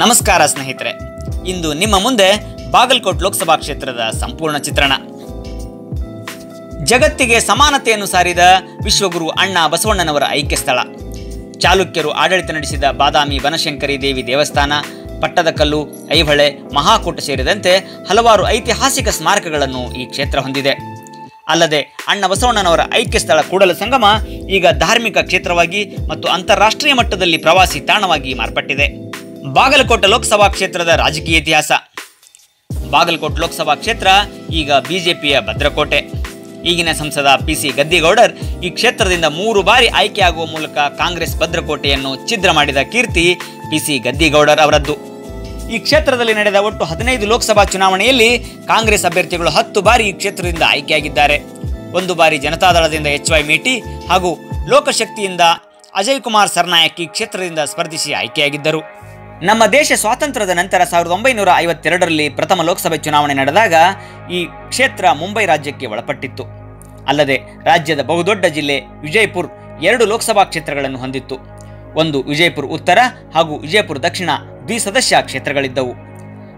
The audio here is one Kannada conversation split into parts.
ನಮಸ್ಕಾರ ಸ್ನೇಹಿತರೆ. ಇಂದು ನಿಮ್ಮ ಮುಂದೆ ಬಾಗಲಕೋಟ್ ಲೋಕಸಭಾ ಕ್ಷೇತ್ರದ ಸಂಪೂರ್ಣ ಚಿತ್ರಣ. ಜಗತ್ತಿಗೆ ಸಮಾನತೆಯನ್ನು ಸಾರಿದ ವಿಶ್ವಗುರು ಅಣ್ಣ ಬಸವಣ್ಣನವರ ಐಕ್ಯ ಸ್ಥಳ. ಚಾಲುಕ್ಯರು ಆಡಳಿತ ನಡೆಸಿದ ಬಾದಾಮಿ ಬನಶಂಕರಿ ದೇವಿ ದೇವಸ್ಥಾನ ಪಟ್ಟದಕಲ್ಲು ಐಹೊಳೆ, ಮಹಾಕೂಟ ಸೇರಿದಂತೆ ಹಲವಾರು ಐತಿಹಾಸಿಕ ಸ್ಮಾರಕಗಳನ್ನು ಈ ಕ್ಷೇತ್ರ ಹೊಂದಿದೆ. ಅಲ್ಲದೆ ಅಣ್ಣ ಬಸವಣ್ಣನವರ ಐಕ್ಯ ಸ್ಥಳ ಕೂಡಲ ಸಂಗಮ ಈಗ ಧಾರ್ಮಿಕ ಕ್ಷೇತ್ರವಾಗಿ ಮತ್ತು ಅಂತಾರಾಷ್ಟ್ರೀಯ ಮಟ್ಟದಲ್ಲಿ ಪ್ರವಾಸಿ ತಾಣವಾಗಿ ಮಾರ್ಪಟ್ಟಿದೆ. ಬಾಗಲಕೋಟೆ ಲೋಕಸಭಾ ಕ್ಷೇತ್ರದ ರಾಜಕೀಯ ಇತಿಹಾಸ. ಬಾಗಲಕೋಟ್ ಲೋಕಸಭಾ ಕ್ಷೇತ್ರ ಈಗ ಬಿಜೆಪಿಯ ಭದ್ರಕೋಟೆ. ಈಗಿನ ಸಂಸದ ಪಿ ಸಿ ಗದ್ದಿಗೌಡರ್ ಈ ಕ್ಷೇತ್ರದಿಂದ ಮೂರು ಬಾರಿ ಆಯ್ಕೆಯಾಗುವ ಮೂಲಕ ಕಾಂಗ್ರೆಸ್ ಭದ್ರಕೋಟೆಯನ್ನು ಛಿದ್ರ ಮಾಡಿದ ಕೀರ್ತಿ ಪಿ ಸಿ ಗದ್ದಿಗೌಡರ್ ಅವರದ್ದು. ಈ ಕ್ಷೇತ್ರದಲ್ಲಿ ನಡೆದ ಒಟ್ಟು ಹದಿನೈದು ಲೋಕಸಭಾ ಚುನಾವಣೆಯಲ್ಲಿ ಕಾಂಗ್ರೆಸ್ ಅಭ್ಯರ್ಥಿಗಳು ಹತ್ತು ಬಾರಿ ಈ ಕ್ಷೇತ್ರದಿಂದ ಆಯ್ಕೆಯಾಗಿದ್ದಾರೆ. ಒಂದು ಬಾರಿ ಜನತಾದಳದಿಂದ ಎಚ್ ವೈ ಮೇಟಿ ಹಾಗೂ ಲೋಕಶಕ್ತಿಯಿಂದ ಅಜಯ್ ಕುಮಾರ್ ಸರ್ನಾಯಕ್ ಈ ಕ್ಷೇತ್ರದಿಂದ ಸ್ಪರ್ಧಿಸಿ ಆಯ್ಕೆಯಾಗಿದ್ದರು. ನಮ್ಮ ದೇಶ ಸ್ವಾತಂತ್ರ್ಯದ ನಂತರ ಸಾವಿರದ ಒಂಬೈನೂರ ಐವತ್ತೆರಡರಲ್ಲಿ ಪ್ರಥಮ ಲೋಕಸಭೆ ಚುನಾವಣೆ ನಡೆದಾಗ ಈ ಕ್ಷೇತ್ರ ಮುಂಬೈ ರಾಜ್ಯಕ್ಕೆ ಒಳಪಟ್ಟಿತ್ತು. ಅಲ್ಲದೆ ರಾಜ್ಯದ ಬಹುದೊಡ್ಡ ಜಿಲ್ಲೆ ವಿಜಯಪುರ್ ಎರಡು ಲೋಕಸಭಾ ಕ್ಷೇತ್ರಗಳನ್ನು ಹೊಂದಿತ್ತು. ಒಂದು ವಿಜಯಪುರ ಉತ್ತರ ಹಾಗೂ ವಿಜಯಪುರ ದಕ್ಷಿಣ ದ್ವಿಸದಸ್ಯ ಕ್ಷೇತ್ರಗಳಿದ್ದವು.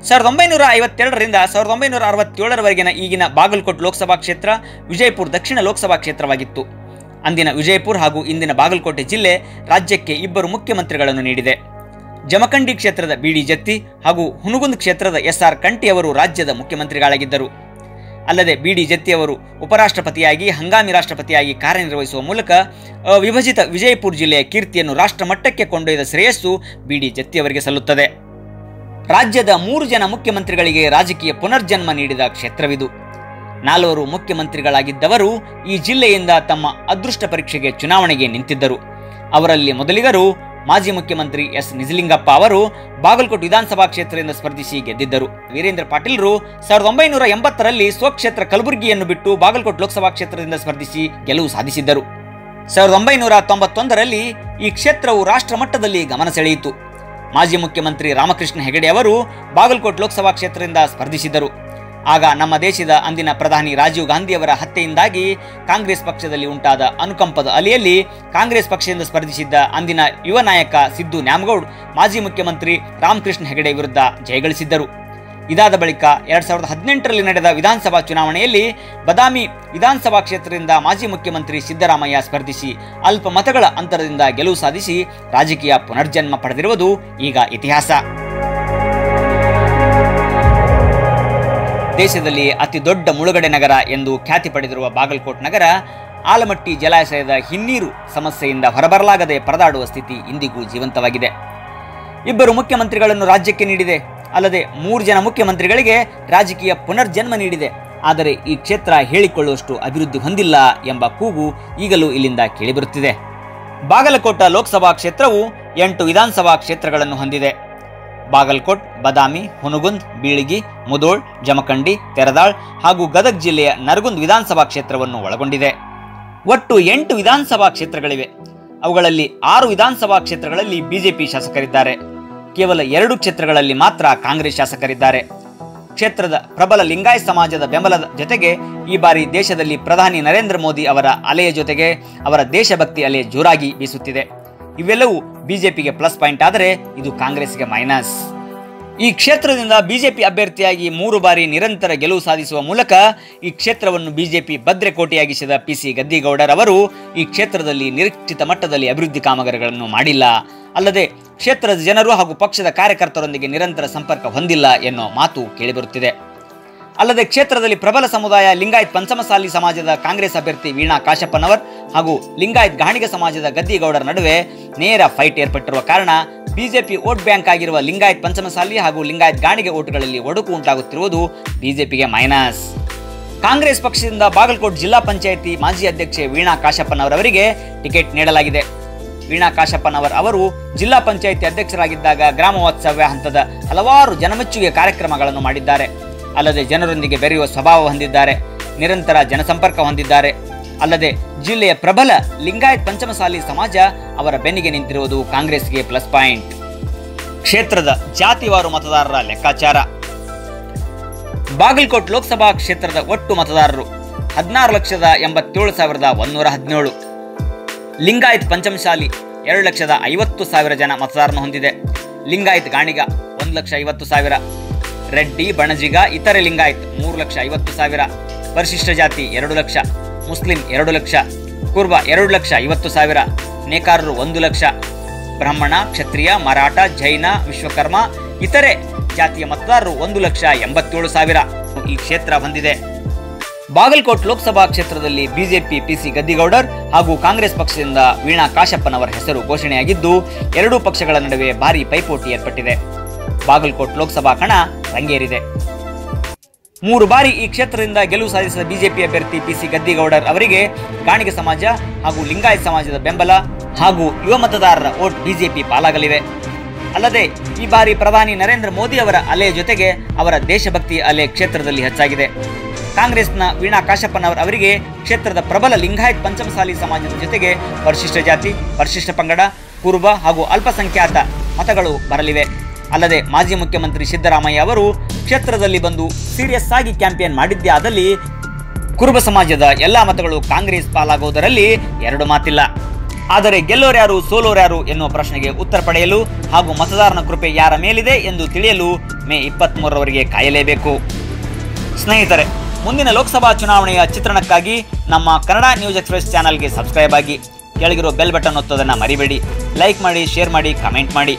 ಸಾವಿರದ ಒಂಬೈನೂರ ಐವತ್ತೆರಡರಿಂದ ಸಾವಿರದ ಒಂಬೈನೂರ ಅರವತ್ತೇಳರವರೆಗಿನ ಈಗಿನ ಬಾಗಲಕೋಟ್ ಲೋಕಸಭಾ ಕ್ಷೇತ್ರ ವಿಜಯಪುರ ದಕ್ಷಿಣ ಲೋಕಸಭಾ ಕ್ಷೇತ್ರವಾಗಿತ್ತು. ಅಂದಿನ ವಿಜಯಪುರ ಹಾಗೂ ಇಂದಿನ ಬಾಗಲಕೋಟೆ ಜಿಲ್ಲೆ ರಾಜ್ಯಕ್ಕೆ ಇಬ್ಬರು ಮುಖ್ಯಮಂತ್ರಿಗಳನ್ನು ನೀಡಿದೆ. ಜಮಖಂಡಿ ಕ್ಷೇತ್ರದ ಬಿಡಿ ಜತ್ತಿ ಹಾಗೂ ಹುನಗುಂದ್ ಕ್ಷೇತ್ರದ ಎಸ್ ಆರ್ ಕಂಟಿ ಅವರು ರಾಜ್ಯದ ಮುಖ್ಯಮಂತ್ರಿಗಳಾಗಿದ್ದರು. ಅಲ್ಲದೆ ಬಿಡಿ ಜತ್ತಿ ಅವರು ಉಪರಾಷ್ಟ್ರಪತಿಯಾಗಿ, ಹಂಗಾಮಿ ರಾಷ್ಟ್ರಪತಿಯಾಗಿ ಕಾರ್ಯನಿರ್ವಹಿಸುವ ಮೂಲಕ ಅವಿಭಜಿತ ವಿಜಯಪುರ ಜಿಲ್ಲೆಯ ಕೀರ್ತಿಯನ್ನು ರಾಷ್ಟ್ರಮಟ್ಟಕ್ಕೆ ಕೊಂಡೊಯ್ದ ಶ್ರೇಯಸ್ಸು ಬಿಡಿ ಜತ್ತಿ ಅವರಿಗೆ ಸಲ್ಲುತ್ತದೆ. ರಾಜ್ಯದ ಮೂರು ಜನ ಮುಖ್ಯಮಂತ್ರಿಗಳಿಗೆ ರಾಜಕೀಯ ಪುನರ್ಜನ್ಮ ನೀಡಿದ ಕ್ಷೇತ್ರವಿದು. ನಾಲ್ವರು ಮುಖ್ಯಮಂತ್ರಿಗಳಾಗಿದ್ದವರು ಈ ಜಿಲ್ಲೆಯಿಂದ ತಮ್ಮ ಅದೃಷ್ಟ ಪರೀಕ್ಷೆಗೆ ಚುನಾವಣೆಗೆ ನಿಂತಿದ್ದರು. ಅವರಲ್ಲಿ ಮೊದಲಿಗರು ಮಾಜಿ ಮುಖ್ಯಮಂತ್ರಿ ಎಸ್ ನಿಜಲಿಂಗಪ್ಪ ಅವರು ಬಾಗಲಕೋಟೆ ವಿಧಾನಸಭಾ ಕ್ಷೇತ್ರದಿಂದ ಸ್ಪರ್ಧಿಸಿ ಗೆದ್ದಿದ್ದರು. ವೀರೇಂದ್ರ ಪಾಟೀಲ್ರು ಸಾವಿರದ ಒಂಬೈನೂರ ಎಂಬತ್ತರಲ್ಲಿ ಸ್ವಕ್ಷೇತ್ರ ಕಲಬುರಗಿಯನ್ನು ಬಿಟ್ಟು ಬಾಗಲಕೋಟೆ ಲೋಕಸಭಾ ಕ್ಷೇತ್ರದಿಂದ ಸ್ಪರ್ಧಿಸಿ ಗೆಲುವು ಸಾಧಿಸಿದ್ದರು. ಸಾವಿರದ ಒಂಬೈನೂರ ತೊಂಬತ್ತೊಂದರಲ್ಲಿ ಈ ಕ್ಷೇತ್ರವು ರಾಷ್ಟ್ರ ಮಟ್ಟದಲ್ಲಿ ಗಮನ ಸೆಳೆಯಿತು. ಮಾಜಿ ಮುಖ್ಯಮಂತ್ರಿ ರಾಮಕೃಷ್ಣ ಹೆಗಡೆ ಅವರು ಬಾಗಲಕೋಟೆ ಲೋಕಸಭಾ ಕ್ಷೇತ್ರದಿಂದ ಸ್ಪರ್ಧಿಸಿದ್ದರು. ಆಗ ನಮ್ಮ ದೇಶದ ಅಂದಿನ ಪ್ರಧಾನಿ ರಾಜೀವ್ ಗಾಂಧಿಯವರ ಹತ್ಯೆಯಿಂದಾಗಿ ಕಾಂಗ್ರೆಸ್ ಪಕ್ಷದಲ್ಲಿ ಉಂಟಾದ ಅನುಕಂಪದ ಅಲೆಯಲ್ಲಿ ಕಾಂಗ್ರೆಸ್ ಪಕ್ಷದಿಂದ ಸ್ಪರ್ಧಿಸಿದ್ದ ಅಂದಿನ ಯುವ ನಾಯಕ ಸಿದ್ದು ನ್ಯಾಮಗೌಡ್, ಮಾಜಿ ಮುಖ್ಯಮಂತ್ರಿ ರಾಮಕೃಷ್ಣ ಹೆಗಡೆ ವಿರುದ್ಧ ಜಯಗಳಿಸಿದ್ದರು. ಇದಾದ ಬಳಿಕ ಎರಡ್ ಸಾವಿರದ ಹದಿನೆಂಟರಲ್ಲಿ ನಡೆದ ವಿಧಾನಸಭಾ ಚುನಾವಣೆಯಲ್ಲಿ ಬದಾಮಿ ವಿಧಾನಸಭಾ ಕ್ಷೇತ್ರದಿಂದ ಮಾಜಿ ಮುಖ್ಯಮಂತ್ರಿ ಸಿದ್ದರಾಮಯ್ಯ ಸ್ಪರ್ಧಿಸಿ ಅಲ್ಪ ಮತಗಳ ಅಂತರದಿಂದ ಗೆಲುವು ಸಾಧಿಸಿ ರಾಜಕೀಯ ಪುನರ್ಜನ್ಮ ಪಡೆದಿರುವುದು ಈಗ ಇತಿಹಾಸ. ದೇಶದಲ್ಲಿ ಅತಿ ದೊಡ್ಡ ಮುಳುಗಡೆ ನಗರ ಎಂದು ಖ್ಯಾತಿ ಪಡೆದಿರುವ ಬಾಗಲಕೋಟ್ ನಗರ, ಆಲಮಟ್ಟಿ ಜಲಾಶಯದ ಹಿನ್ನೀರು ಸಮಸ್ಯೆಯಿಂದ ಹೊರಬರಲಾಗದೆ ಪರದಾಡುವ ಸ್ಥಿತಿ ಇಂದಿಗೂ ಜೀವಂತವಾಗಿದೆ. ಇಬ್ಬರು ಮುಖ್ಯಮಂತ್ರಿಗಳನ್ನು ರಾಜ್ಯಕ್ಕೆ ನೀಡಿದೆ. ಅಲ್ಲದೆ ಮೂರು ಜನ ಮುಖ್ಯಮಂತ್ರಿಗಳಿಗೆ ರಾಜಕೀಯ ಪುನರ್ಜನ್ಮ ನೀಡಿದೆ. ಆದರೆ ಈ ಕ್ಷೇತ್ರ ಹೇಳಿಕೊಳ್ಳುವಷ್ಟು ಅಭಿವೃದ್ಧಿ ಹೊಂದಿಲ್ಲ ಎಂಬ ಕೂಗು ಈಗಲೂ ಇಲ್ಲಿಂದ ಕೇಳಿಬರುತ್ತಿದೆ. ಬಾಗಲಕೋಟ ಲೋಕಸಭಾ ಕ್ಷೇತ್ರವು ಎಂಟು ವಿಧಾನಸಭಾ ಕ್ಷೇತ್ರಗಳನ್ನು ಹೊಂದಿದೆ. ಬಾಗಲಕೋಟ್, ಬದಾಮಿ ಹುನಗುಂದ್ ಬೀಳಿಗಿ, ಮುದೋಳ್, ಜಮಖಂಡಿ, ತೆರದಾಳ್ ಹಾಗೂ ಗದಗ್ ಜಿಲ್ಲೆಯ ನರಗುಂದ್ ವಿಧಾನಸಭಾ ಕ್ಷೇತ್ರವನ್ನು ಒಳಗೊಂಡಿದೆ. ಒಟ್ಟು ಎಂಟು ವಿಧಾನಸಭಾ ಕ್ಷೇತ್ರಗಳಿವೆ. ಅವುಗಳಲ್ಲಿ ಆರು ವಿಧಾನಸಭಾ ಕ್ಷೇತ್ರಗಳಲ್ಲಿ ಬಿಜೆಪಿ ಶಾಸಕರಿದ್ದಾರೆ. ಕೇವಲ ಎರಡು ಕ್ಷೇತ್ರಗಳಲ್ಲಿ ಮಾತ್ರ ಕಾಂಗ್ರೆಸ್ ಶಾಸಕರಿದ್ದಾರೆ. ಕ್ಷೇತ್ರದ ಪ್ರಬಲ ಲಿಂಗಾಯತ್ ಸಮಾಜದ ಬೆಂಬಲದ ಜೊತೆಗೆ ಈ ಬಾರಿ ದೇಶದಲ್ಲಿ ಪ್ರಧಾನಿ ನರೇಂದ್ರ ಮೋದಿ ಅವರ ಅಲೆಯ ಜೊತೆಗೆ ಅವರ ದೇಶಭಕ್ತಿ ಅಲೆ ಜೋರಾಗಿ ಬೀಸುತ್ತಿದೆ. ಇವೆಲ್ಲವೂ ಬಿಜೆಪಿಗೆ ಪ್ಲಸ್ ಪಾಯಿಂಟ್ ಆದರೆ ಇದು ಕಾಂಗ್ರೆಸ್ಗೆ ಮೈನಸ್ ಈ ಕ್ಷೇತ್ರದಿಂದ ಬಿಜೆಪಿ ಅಭ್ಯರ್ಥಿಯಾಗಿ ಮೂರು ಬಾರಿ ನಿರಂತರ ಗೆಲುವು ಸಾಧಿಸುವ ಮೂಲಕ ಈ ಕ್ಷೇತ್ರವನ್ನು ಬಿಜೆಪಿ ಭದ್ರಕೋಟೆಯಾಗಿಸಿದ ಪಿ ಸಿ ಗದ್ದಿಗೌಡರ್ ಅವರು ಈ ಕ್ಷೇತ್ರದಲ್ಲಿ ನಿರೀಕ್ಷಿತ ಮಟ್ಟದಲ್ಲಿ ಅಭಿವೃದ್ಧಿ ಕಾಮಗಾರಿಗಳನ್ನು ಮಾಡಿಲ್ಲ. ಅಲ್ಲದೆ ಕ್ಷೇತ್ರದ ಜನರು ಹಾಗೂ ಪಕ್ಷದ ಕಾರ್ಯಕರ್ತರೊಂದಿಗೆ ನಿರಂತರ ಸಂಪರ್ಕ ಹೊಂದಿಲ್ಲ ಎನ್ನುವ ಮಾತು ಕೇಳಿಬರುತ್ತಿದೆ. ಅಲ್ಲದೆ ಕ್ಷೇತ್ರದಲ್ಲಿ ಪ್ರಬಲ ಸಮುದಾಯ ಲಿಂಗಾಯತ್ ಪಂಚಮಸಾಲಿ ಸಮಾಜದ ಕಾಂಗ್ರೆಸ್ ಅಭ್ಯರ್ಥಿ ವೀಣಾ ಕಾಶಪ್ಪನವರ್ ಹಾಗೂ ಲಿಂಗಾಯತ್ ಗಾಣಿಗ ಸಮಾಜದ ಗದ್ದಿಗೌಡರ ನಡುವೆ ನೇರ ಫೈಟ್ ಏರ್ಪಟ್ಟಿರುವ ಕಾರಣ ಬಿಜೆಪಿ ವೋಟ್ ಬ್ಯಾಂಕ್ ಆಗಿರುವ ಲಿಂಗಾಯತ್ ಪಂಚಮಸಾಲಿ ಹಾಗೂ ಲಿಂಗಾಯತ್ ಗಾಣಿಗೆ ಓಟುಗಳಲ್ಲಿ ಒಡಕು ಉಂಟಾಗುತ್ತಿರುವುದು ಬಿಜೆಪಿಗೆ ಮೈನಸ್. ಕಾಂಗ್ರೆಸ್ ಪಕ್ಷದಿಂದ ಬಾಗಲಕೋಟ್ ಜಿಲ್ಲಾ ಪಂಚಾಯಿತಿ ಮಾಜಿ ಅಧ್ಯಕ್ಷೆ ವೀಣಾ ಕಾಶಪ್ಪನವರವರಿಗೆ ಟಿಕೆಟ್ ನೀಡಲಾಗಿದೆ. ವೀಣಾ ಕಾಶಪ್ಪನವರ್ ಅವರು ಜಿಲ್ಲಾ ಪಂಚಾಯಿತಿ ಅಧ್ಯಕ್ಷರಾಗಿದ್ದಾಗ ಗ್ರಾಮ ವಾಸ್ತವ್ಯ ಹಂತದ ಹಲವಾರು ಜನಮೆಚ್ಚುಗೆ ಕಾರ್ಯಕ್ರಮಗಳನ್ನು ಮಾಡಿದ್ದಾರೆ. ಅಲ್ಲದೆ ಜನರೊಂದಿಗೆ ಬೆರೆಯುವ ಸ್ವಭಾವ ಹೊಂದಿದ್ದಾರೆ, ನಿರಂತರ ಜನಸಂಪರ್ಕ ಹೊಂದಿದ್ದಾರೆ. ಅಲ್ಲದೆ ಜಿಲ್ಲೆಯ ಪ್ರಬಲ ಲಿಂಗಾಯತ್ ಪಂಚಮಸಾಲಿ ಸಮಾಜ ಅವರ ಬೆನ್ನಿಗೆ ನಿಂತಿರುವುದು ಕಾಂಗ್ರೆಸ್ಗೆ ಪ್ಲಸ್ ಪಾಯಿಂಟ್ ಕ್ಷೇತ್ರದ ಜಾತಿವಾರು ಮತದಾರರ ಲೆಕ್ಕಾಚಾರ. ಬಾಗಲಕೋಟ್ ಲೋಕಸಭಾ ಕ್ಷೇತ್ರದ ಒಟ್ಟು ಮತದಾರರು ಹದಿನಾರು ಲಕ್ಷದ ಎಂಬತ್ತೇಳು ಸಾವಿರದ ಒಂದೂರ ಹದಿನೇಳು. ಲಿಂಗಾಯತ್ ಪಂಚಮಶಾಲಿ ಎರಡು ಲಕ್ಷದ ಐವತ್ತು ಸಾವಿರ ಜನ ಮತದಾರನ ಹೊಂದಿದೆ. ಲಿಂಗಾಯತ್ ಗಾಣಿಗ ಒಂದು ಲಕ್ಷ ಐವತ್ತು ಸಾವಿರ. ರೆಡ್ಡಿ, ಬಣಜಿಗ, ಇತರೆ ಲಿಂಗಾಯತ್ ಮೂರು ಲಕ್ಷ ಐವತ್ತು ಸಾವಿರ. ಪರಿಶಿಷ್ಟ ಜಾತಿ ಎರಡು ಲಕ್ಷ, ಮುಸ್ಲಿಂ ಎರಡು ಲಕ್ಷ, ಕುರ್ಬ ಎರಡು ಲಕ್ಷ ಐವತ್ತು ಸಾವಿರ, ನೇಕಾರರು ಒಂದು ಲಕ್ಷ. ಬ್ರಾಹ್ಮಣ, ಕ್ಷತ್ರಿಯ, ಮರಾಠ, ಜೈನ, ವಿಶ್ವಕರ್ಮ, ಇತರೆ ಜಾತಿಯ ಮತದಾರರು ಒಂದು ಲಕ್ಷ ಎಂಬತ್ತೇಳು ಸಾವಿರ ಈ ಕ್ಷೇತ್ರ ಹೊಂದಿದೆ. ಬಾಗಲಕೋಟ್ ಲೋಕಸಭಾ ಕ್ಷೇತ್ರದಲ್ಲಿ ಬಿಜೆಪಿ ಪಿಸಿ ಗದ್ದಿಗೌಡರ್ ಹಾಗೂ ಕಾಂಗ್ರೆಸ್ ಪಕ್ಷದಿಂದ ವೀಣಾ ಕಾಶಪ್ಪನವರ ಹೆಸರು ಘೋಷಣೆಯಾಗಿದ್ದು, ಎರಡೂ ಪಕ್ಷಗಳ ನಡುವೆ ಭಾರೀ ಪೈಪೋಟಿ ಏರ್ಪಟ್ಟಿದೆ. ಬಾಗಲಕೋಟ್ ಲೋಕಸಭಾ ಕಣ ರಂಗೇರಿದೆ. ಮೂರು ಬಾರಿ ಈ ಕ್ಷೇತ್ರದಿಂದ ಗೆಲುವು ಸಾಧಿಸಿದ ಬಿಜೆಪಿ ಅಭ್ಯರ್ಥಿ ಪಿಸಿ ಗದ್ದಿಗೌಡರ್ ಅವರಿಗೆ ಕಾಣಿಗೆ ಸಮಾಜ ಹಾಗೂ ಲಿಂಗಾಯತ್ ಸಮಾಜದ ಬೆಂಬಲ ಹಾಗೂ ಯುವ ಮತದಾರರ ಓಟ್ ಬಿಜೆಪಿ ಪಾಲಾಗಲಿವೆ. ಅಲ್ಲದೆ ಈ ಬಾರಿ ಪ್ರಧಾನಿ ನರೇಂದ್ರ ಮೋದಿ ಅವರ ಅಲೆ ಜೊತೆಗೆ ಅವರ ದೇಶಭಕ್ತಿ ಅಲೆ ಕ್ಷೇತ್ರದಲ್ಲಿ ಹೆಚ್ಚಾಗಿದೆ. ಕಾಂಗ್ರೆಸ್ನ ವೀಣಾ ಕಾಶಪ್ಪನವರ್ ಅವರಿಗೆ ಕ್ಷೇತ್ರದ ಪ್ರಬಲ ಲಿಂಗಾಯತ್ ಪಂಚಮಸಾಲಿ ಸಮಾಜದ ಜೊತೆಗೆ ಪರಿಶಿಷ್ಟ ಜಾತಿ, ಪರಿಶಿಷ್ಟ ಪಂಗಡ ಕುರುಬ ಹಾಗೂ ಅಲ್ಪಸಂಖ್ಯಾತ ಮತಗಳು ಬರಲಿವೆ. ಅಲ್ಲದೆ ಮಾಜಿ ಮುಖ್ಯಮಂತ್ರಿ ಸಿದ್ದರಾಮಯ್ಯ ಅವರು ಕ್ಷೇತ್ರದಲ್ಲಿ ಬಂದು ಸೀರಿಯಸ್ ಆಗಿ ಕ್ಯಾಂಪೇನ್ ಮಾಡಿದ್ದೇ ಆದಲ್ಲಿ ಕುರುಬ ಸಮಾಜದ ಎಲ್ಲಾ ಮತಗಳು ಕಾಂಗ್ರೆಸ್ ಪಾಲಾಗುವುದರಲ್ಲಿ ಎರಡು ಮಾತಿಲ್ಲ. ಆದರೆ ಗೆಲ್ಲೋರ್ಯಾರು ಸೋಲೋರ್ಯಾರು ಎನ್ನುವ ಪ್ರಶ್ನೆಗೆ ಉತ್ತರ ಪಡೆಯಲು ಹಾಗೂ ಮತದಾರನ ಕೃಪೆ ಯಾರ ಮೇಲಿದೆ ಎಂದು ತಿಳಿಯಲು ಮೇ ಇಪ್ಪತ್ತ್ಮೂರರವರೆಗೆ ಕಾಯಲೇಬೇಕು. ಸ್ನೇಹಿತರೆ, ಮುಂದಿನ ಲೋಕಸಭಾ ಚುನಾವಣೆಯ ಚಿತ್ರಣಕ್ಕಾಗಿ ನಮ್ಮ ಕನ್ನಡ ನ್ಯೂಸ್ ಎಕ್ಸ್ಪ್ರೆಸ್ ಚಾನಲ್ಗೆ ಸಬ್ಸ್ಕ್ರೈಬ್ ಆಗಿ ಕೆಳಗಿರೋ ಬೆಲ್ ಬಟನ್ ಒತ್ತೋದನ್ನು ಮರಿಬೇಡಿ. ಲೈಕ್ ಮಾಡಿ, ಶೇರ್ ಮಾಡಿ, ಕಮೆಂಟ್ ಮಾಡಿ.